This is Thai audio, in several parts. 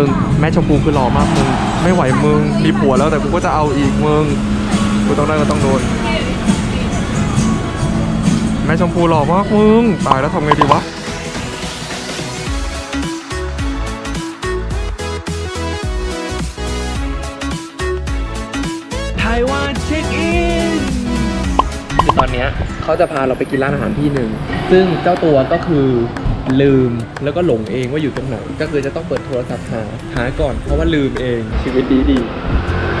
มึงแม่ชมพูคือหล่อมากมึงไม่ไหวมึงมีผัวแล้วแต่กูก็จะเอาอีกมึงกูต้องได้ก็ต้องโดนแม่ชมพูหล่อมากมึงตายแล้วทำไงดีวะไต้หวันเช็คอินคือตอนเนี้ยเขาจะพาเราไปกินร้านอาหารที่หนึ่ง ซึ่งเจ้าตัวก็คือ ลืมแล้วก็หลงเองว่าอยู่ตรงไหน ก็คือจะต้องเปิดโทรศัพท์หาหาก่อนเพราะว่าลืมเองชีวิตดีดี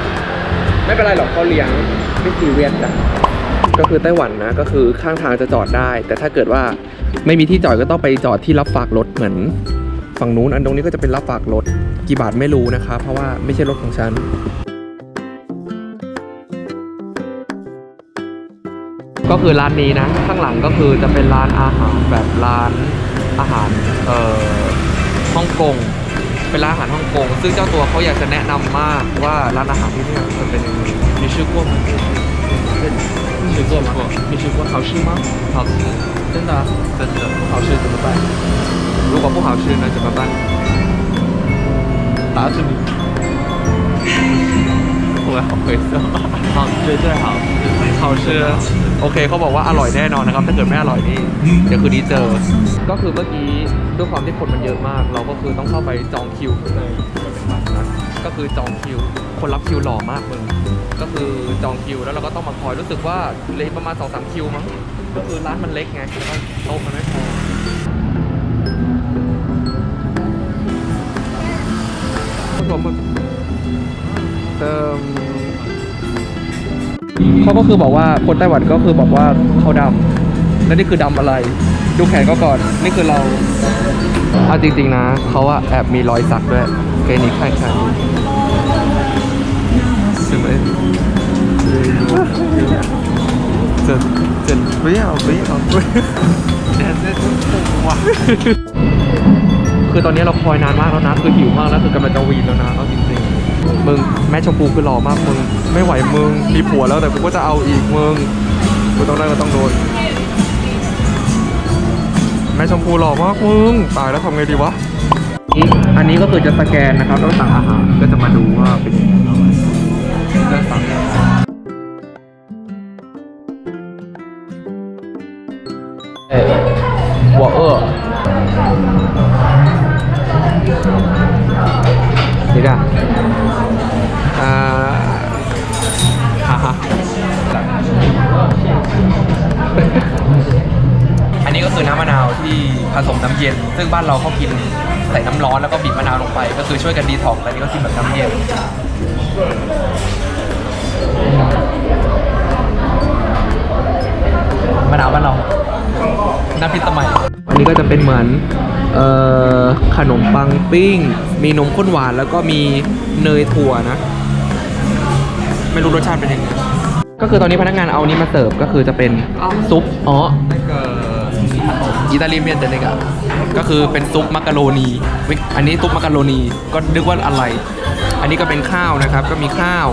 ๆไม่เป็นไรหรอกเขาเลี้ยงไม่ซีเรียสนะก็คือไต้หวันนะก็คือข้างทางจะจอดได้ แต่ถ้าเกิดว่าไม่มีที่จอดก็ต้องไปจอดที่รับฝากรถเหมือนฝั่งนู้นอันตรงนี้ก็จะเป็นรับฝากรถกี่บาทไม่รู้นะคะ เพราะว่าไม่ใช่รถของฉันก็คือร้านนี้นะ ข้างหลังก็คือจะเป็นร้านอาหารแบบร้าน อาหารเอ่อฮ่องกงเป็นร้านอาหารฮ่องกงซึ่งเจ้าตัวเขาอยากจะแนะนำมากว่าร้านอาหารที่นี่มันเป็นยังไงมีชื่อ过吗吃过吗没吃过好吃吗好吃真的啊真的不好吃怎么办如果不好吃那怎么办打死你我好灰色好绝对好 好吃โอเคเขาบอกว่าอร่อยแน่นอนนะครับ ถ้าเกิดไม่อร่อยนี่เดี๋ยวคืนนี้เจอ ก็คือเมื่อกี้ด้วยความที่คนมันเยอะมาก เราก็คือต้องเข้าไปจองคิวเลยมันเป็นบัตรนะก็คือจองคิว คนรับคิวหล่อมากมึงก็คือจองคิวแล้วเราก็ต้องมาคอยรู้สึกว่าเลยประมาณ2อสคิวมั้งก็คือร้านมันเล็กไงแล้วก็โต๊ะมันไม่พอผมเติม เขาก็คือบอกว่าคนไต้หวันก็คือบอกว่าเขาดำแล้วนี่คือดำอะไร ดูแขนก็ก่อน นี่คือเราเอาจริงๆนะเขาอะแอบมีรอยสักด้วยเคนี่ใครใครใช่ไหมจะจะไม่เอาไม่เอาไม่ว้าคือตอนนี้เราคอยนานมากแล้วนะ คือหิวมากแล้วคือกำลังจะวีนแล้วนะเอาจริงๆ มึงแม่ชมพูคือหล่อมากมึงไม่ไหวมึงมีผัวแล้วแต่กูก็จะเอาอีกมึงกูต้องได้ก็ต้องโดน แม่ชมพูหล่อมากมึงตายแล้วทำไงดีวะอันนี้ก็คือจะสแกนนะครับแล้วสั่งอาหารก็จะมาดูว่าเป็นยังไงก็สั่งเอ้หัวเออนี่กันอ่าฮ่าฮ่าอันนี้ก็คือน้ำมะนาวที่ผสมน้ำเย็น ซึ่งบ้านเราเขากินใส่น้ำร้อนแล้วก็บีบมะนาวลงไป ก็คือช่วยกันดีท็อกซ์แต่อันนี้ก็กินแบบน้ำเย็น มะนาวบ้านเราน้ำพริกสมัย อันนี้ก็จะเป็นเหมือน เอ่อขนมปังปิ้ง มีนมข้นหวานแล้วก็มีเนยถั่วนะ ไม่รู้รสชาติเป็นยังไงก็คือตอนนี้พนักงานเอานี้มาเสิร์ฟก็คือจะเป็นซุปอ๋ออิตาลีเมียนเดนเนกะก็คือเป็นซุปมักกะโรนี อันนี้ซุปมักกะโรนีก็นึกว่าอะไร อันนี้ก็เป็นข้าวนะครับ ก็มีข้าว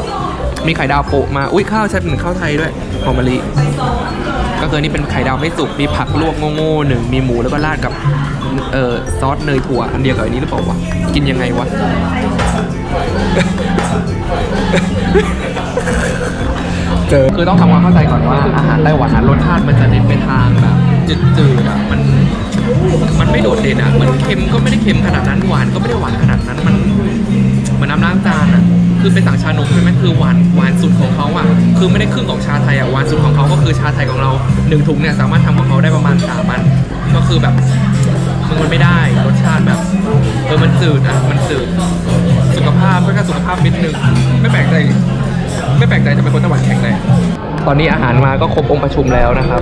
มีไข่ดาวโปะมา อุ้ยข้าวใช่เป็นข้าวไทยด้วยหอมมะลิ ก็คือนี่เป็นไข่ดาวไม่สุก มีผักลวกโง่ๆหนึ่ง มีหมูแล้วก็ราดกับ เอ่อซอสเนยถั่วอันเดียวกับอันนี้หรือเปล่าวะกินยังไงวะ เจอคือต้องทำความเข้าใจก่อนว่าอาหารไต้หวันอะรสชาติมันจะเน้นไปทางแบบจืดๆอะมันมันไม่โดดเด่นอะเหมือนเค็มก็ไม่ได้เค็มขนาดนั้นหวานก็ไม่ได้หวานขนาดนั้นมันเหมือนน้ำล้างจานอะคือเป็นสั่งชานมใช่ไหมคือหวานหวานสุดของเขาอะคือไม่ได้ครึ่งของชาไทยอะหวานสุดของเขาก็คือชาไทยของเราหนึ่งถุงเนี่ยสามารถทำของเขาได้ประมาณสามอันก็คือแบบ มันไม่ได้รสชาติแบบเออมันจืดอะมันจืดสุขภาพก็แค่สุขภาพนิดนึงไม่แปลกใจไม่แปลกใจจะเป็นคนไต้หวันแข็งแรงตอนนี้อาหารมาก็ครบองค์ประชุมแล้วนะครับ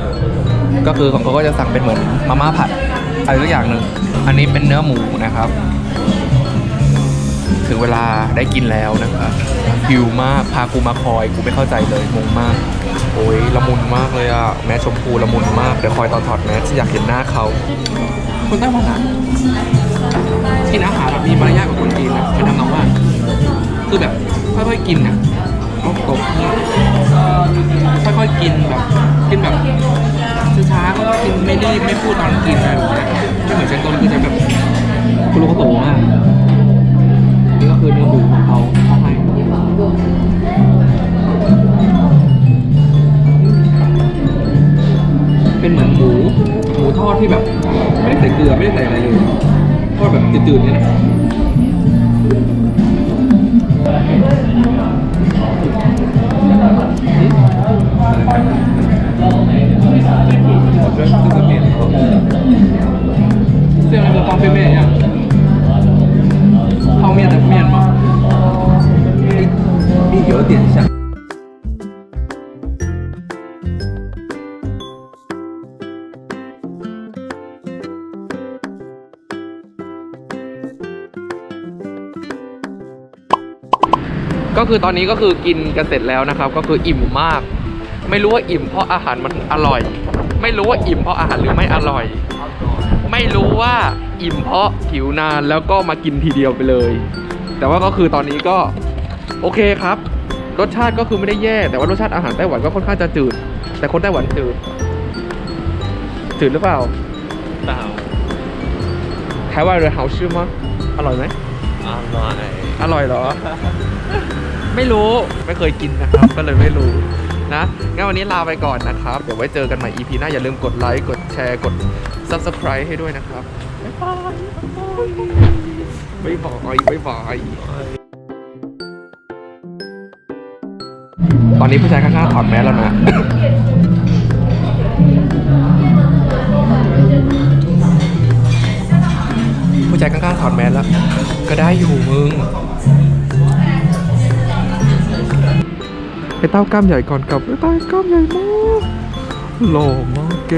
ก็คือของเขาก็จะสั่งเป็นเหมือนมาม่าผัดอะไรสักอย่างหนึ่งอันนี้เป็นเนื้อหมูนะครับถึงเวลาได้กินแล้วนะครับหิวมากพากูมาคอยกูไม่เข้าใจเลยงงมาก โอ้ยละมุนมากเลยอะแม่ชมพูละมุนมากเดี๋ยวคอยตอนถอดแมสอยากเห็นหน้าเขาคนไต้หวันอะกินอาหารแบบมีมารยาทกว่าคนจีนนะเป็นทำนองว่า คือแบบค่อยๆกินอะตบตบค่อยๆกินแบบกินแบบช้าๆก็กินไม่รีบไม่พูดตอนกินอะไรอย่างเงี้ไม่เหมือนเชนโตนคือจะแบบคุณรู้เขาโตมาก 我觉得这个面好吃。这样那个方便面一样，泡面的面吗？有点像。 ก็คือตอนนี้ก็คือกินกันเสร็จแล้วนะครับ ก็คืออิ่มมาก ไม่รู้ว่าอิ่มเพราะอาหารมันอร่อย ไม่รู้ว่าอิ่มเพราะอาหารหรือไม่อร่อย ไม่รู้ว่าอิ่มเพราะหิวนานแล้วก็มากินทีเดียวไปเลย แต่ว่าก็คือตอนนี้ก็โอเคครับ รสชาติก็คือไม่ได้แย่ แต่ว่ารสชาติอาหารไต้หวันก็ค่อนข้างจะจืด แต่คนไต้หวันจืดจืดหรือเปล่า 大好， ไทยว่าเรือเฮาชื่อมั้งอร่อยไหม 阿妈哎。 อร่อยเหรอ ไม่รู้ไม่เคยกินนะครับ ก็เลยไม่รู้นะงั้นวันนี้ลาไปก่อนนะครับ เดี๋ยวไว้เจอกันใหม่ EP หน้าอย่าลืมกดไลค์กดแชร์กด Subscribe ให้ด้วยนะครับบ๊ายบายบ๊ายบายบ๊ายบายตอนนี้ผู้ชายข้างๆถอดแมสแล้วนะผู้ชายข้างๆถอดแมสแล้ว ก็ได้อยู่มึง เต้ากล้ามใหญ่ก่อนกลับไอ้เต้ากล้ามใหญ่มากหล่อมากแก